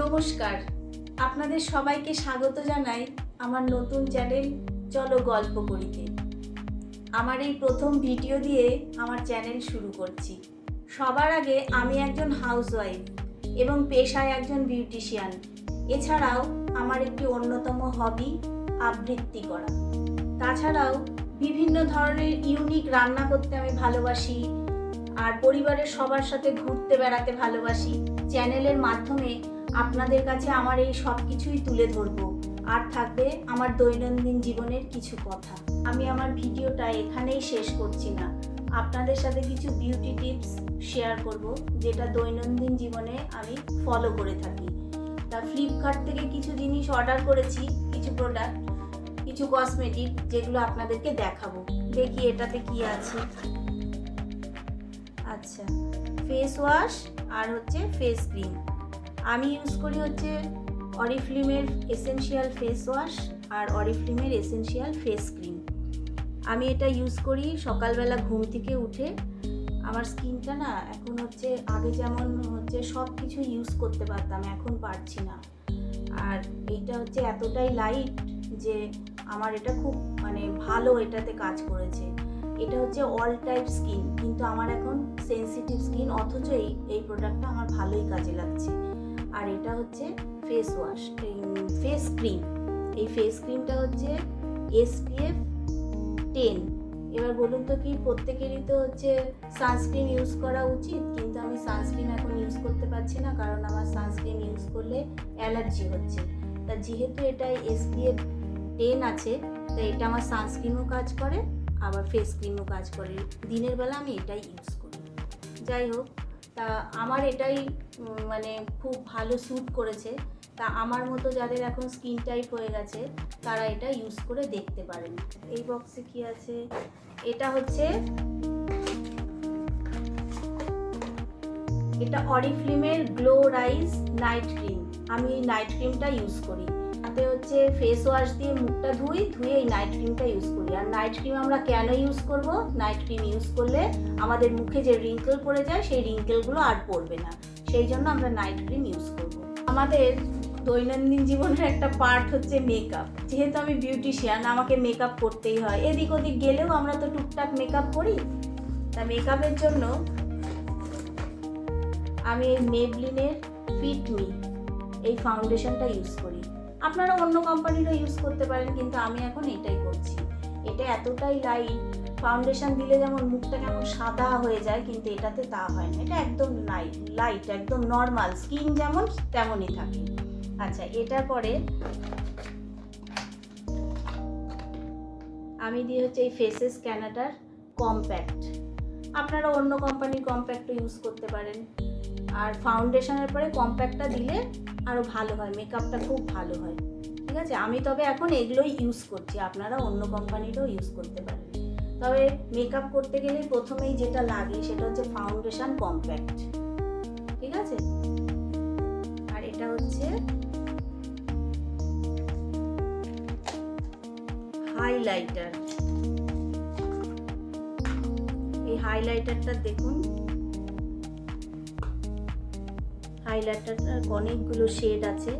নমস্কার। আপনাদের সবাইকে স্বাগত জানাই আমার নতুন চ্যানেল চলো গল্প করিতে। আমার এই প্রথম ভিডিও দিয়ে আমার চ্যানেল শুরু করছি। সবার আগে আমি একজন হাউসওয়াইফ এবং পেশায় একজন বিউটিশিয়ান এছাড়াও আমার একটি অন্যতম হবি আবৃত্তি করা। তাছাড়াও বিভিন্ন ধরনের ইউনিক রান্না করতে আমি ভালোবাসি আর পরিবারের সবার সাথে ঘুরতে বেড়াতে ভালোবাসি। চ্যানেলের মাধ্যমে আপনাদের কাছে আমার এই সব কিছুই তুলে ধরবো। আর থাকবে আমার দৈনন্দিন জীবনের কিছু কথা। আমি আমার ভিডিওটা এখানেই শেষ করছি না। আপনাদের সাথে কিছু বিউটি টিপস শেয়ার করব, যেটা দৈনন্দিন জীবনে আমি ফলো করে থাকি। তা ফ্লিপকার্ট থেকে কিছু জিনিস অর্ডার করেছি, কিছু প্রোডাক্ট কিছু কসমেটিক যেগুলো আপনাদেরকে দেখাবো। দেখি এটাতে কি আছে। আচ্ছা ফেস ওয়াশ আর হচ্ছে ফেস ক্রিম আমি ইউজ করি হচ্ছে অরিফ্লিমের এসেনশিয়াল ফেস ওয়াশ আর অরিফ্লিমের এসেনশিয়াল ফেস ক্রিম আমি এটা ইউজ করি সকালবেলা ঘুম থেকে উঠে। আমার স্কিনটা না এখন হচ্ছে আগে যেমন হচ্ছে সব কিছু ইউজ করতে পারতাম, এখন পারছি না। আর এটা হচ্ছে এতটাই লাইট যে আমার এটা খুব মানে ভালো এটাতে কাজ করেছে। এটা হচ্ছে অল টাইপ স্কিন কিন্তু আমার এখন সেনসিটিভ স্কিন অথচ এই এই প্রোডাক্টটা আমার ভালোই কাজে লাগছে। আর এটা হচ্ছে ফেস ওয়াশ ফেস ক্রিম এই ফেস ক্রিমটা হচ্ছে এসপিএফ টেন এবার বলুন তো কি, প্রত্যেকেরই তো হচ্ছে সানস্ক্রিন ইউজ করা উচিত, কিন্তু আমি সানস্ক্রিন এখন ইউজ করতে পারছি না, কারণ আমার সানস্ক্রিন ইউজ করলে অ্যালার্জি হচ্ছে। তা যেহেতু এটা এসপিএফ টেন আছে, তা এটা আমার সানস্ক্রিনও কাজ করে, আবার ফেস ক্রিমও কাজ করে। দিনের বেলা আমি এটাই ইউজ করি। যাই হোক তা আমার এটাই মানে খুব ভালো স্যুট করেছে। তা আমার মতো যাদের এখন স্কিন টাইপ হয়ে গেছে, তারা এটা ইউজ করে দেখতে পারেন। এই বক্সে কি আছে? এটা হচ্ছে এটা অরিফ্লিমের গ্লো রাইজ নাইট ক্রিম আমি এই নাইট ক্রিমটা ইউজ করি। তাতে হচ্ছে ফেস ওয়াশ দিয়ে মুখটা ধুই, ধুয়ে এই নাইট ক্রিমটা ইউজ করি। আর নাইট ক্রিম আমরা কেন ইউজ করব? নাইট ক্রিম ইউজ করলে আমাদের মুখে যে রিঙ্কেল পড়ে যায়, সেই রিঙ্কেলগুলো আর পড়বে না। সেই জন্য আমরা নাইট ক্রিম ইউজ করব। আমাদের দৈনন্দিন জীবনের একটা পার্ট হচ্ছে মেকআপ যেহেতু আমি বিউটিশিয়ান আমাকে মেকআপ করতেই হয়। এদিক ওদিক গেলেও আমরা তো টুকটাক মেকআপ করি। তা মেকআপের জন্য আমি এই মেবলিনের ফিট মি এই ফাউন্ডেশনটা ইউজ করি। আপনারা অন্য কোম্পানিরও ইউজ করতে পারেন, কিন্তু আমি এখন এটাই করছি। এটা এতটাই লাইট ফাউন্ডেশন দিলে যেমন মুখটা কেমন সাদা হয়ে যায়, কিন্তু এটাতে তা হয় না। এটা একদম লাইট লাইট একদম নর্মাল স্কিন যেমন তেমনই থাকে। আচ্ছা এটার পরে আমি দিয়ে হচ্ছে এই ফেসেস স্ক্যানাটার কম্প্যাক্ট আপনারা অন্য কোম্পানির কম্প্যাক্টও ইউজ করতে পারেন। আর ফাউন্ডেশনের পরে কম্প্যাক্টটা দিলে আরও ভালো হয় মেকআপটা খুব ভালো হয়। ঠিক আছে? আমি তবে এখন এগুলোই ইউজ করছি, আপনারা অন্য কোম্পানিরও ইউজ করতে পারেন। তবে মেকআপ করতে গেলে প্রথমেই যেটা লাগে সেটা হচ্ছে ফাউন্ডেশন কম্প্যাক্ট ঠিক আছে? আর এটা হচ্ছে হাইলাইটার এই হাইলাইটারটা দেখুন। হাইলাইটারটার অনেকগুলো শেড আছে।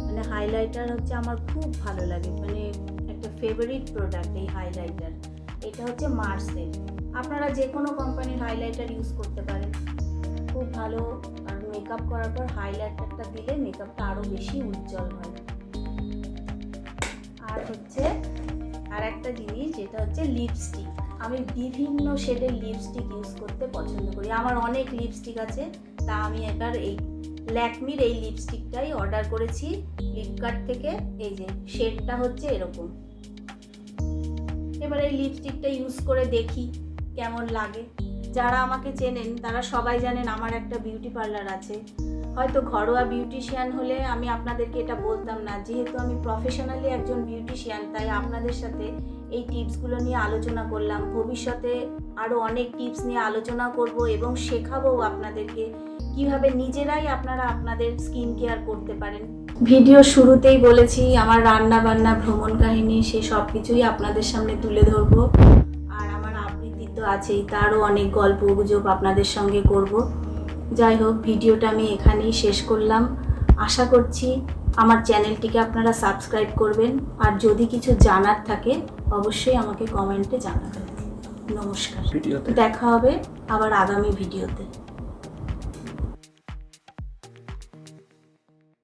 মানে হাইলাইটার হচ্ছে আমার খুব ভালো লাগে। মানে একটা ফেভারিট প্রোডাক্ট এই হাইলাইটার এটা হচ্ছে মার্সের আপনারা যে কোনো কোম্পানির হাইলাইটার ইউজ করতে পারেন। খুব ভালো। আর মেকআপ করার পর হাইলাইটারটা দিলে মেকআপটা আরও বেশি উজ্জ্বল হয়। আর হচ্ছে আর একটা জিনিস, যেটা হচ্ছে লিপস্টিক আমি বিভিন্ন শেডের লিপস্টিক ইউজ করতে পছন্দ করি। আমার অনেক লিপস্টিক আছে। তা আমি এবার এই ল্যাকমির এই লিপস্টিকটাই অর্ডার করেছি ফ্লিপকার্ট থেকে। এই যে, শেডটা হচ্ছে এরকম। এবার এই লিপস্টিকটা ইউজ করে দেখি কেমন লাগে। যারা আমাকে চেনেন, তারা সবাই জানেন আমার একটা বিউটি পার্লার আছে। হয়তো ঘরোয়া বিউটিশিয়ান হলে আমি আপনাদেরকে এটা বলতাম না। যেহেতু আমি প্রফেশনালি একজন বিউটিশিয়ান তাই আপনাদের সাথে এই টিপসগুলো নিয়ে আলোচনা করলাম। ভবিষ্যতে আরও অনেক টিপস নিয়ে আলোচনা করব এবং শেখাবো আপনাদেরকে। কীভাবে নিজেরাই আপনারা আপনাদের স্কিন কেয়ার করতে পারেন? ভিডিও শুরুতেই বলেছি আমার রান্না বান্না ভ্রমণ কাহিনী সে সব কিছুই আপনাদের সামনে তুলে ধরবো। আর আমার আবৃত্তি তো আছেই তারও অনেক গল্প গুজব আপনাদের সঙ্গে করব। যাই হোক ভিডিওটা আমি এখানেই শেষ করলাম। আশা করছি আমার চ্যানেলটিকে আপনারা সাবস্ক্রাইব করবেন। আর যদি কিছু জানার থাকে অবশ্যই আমাকে কমেন্টে জানাবেন। নমস্কার। দেখা হবে আবার আগামী ভিডিওতে।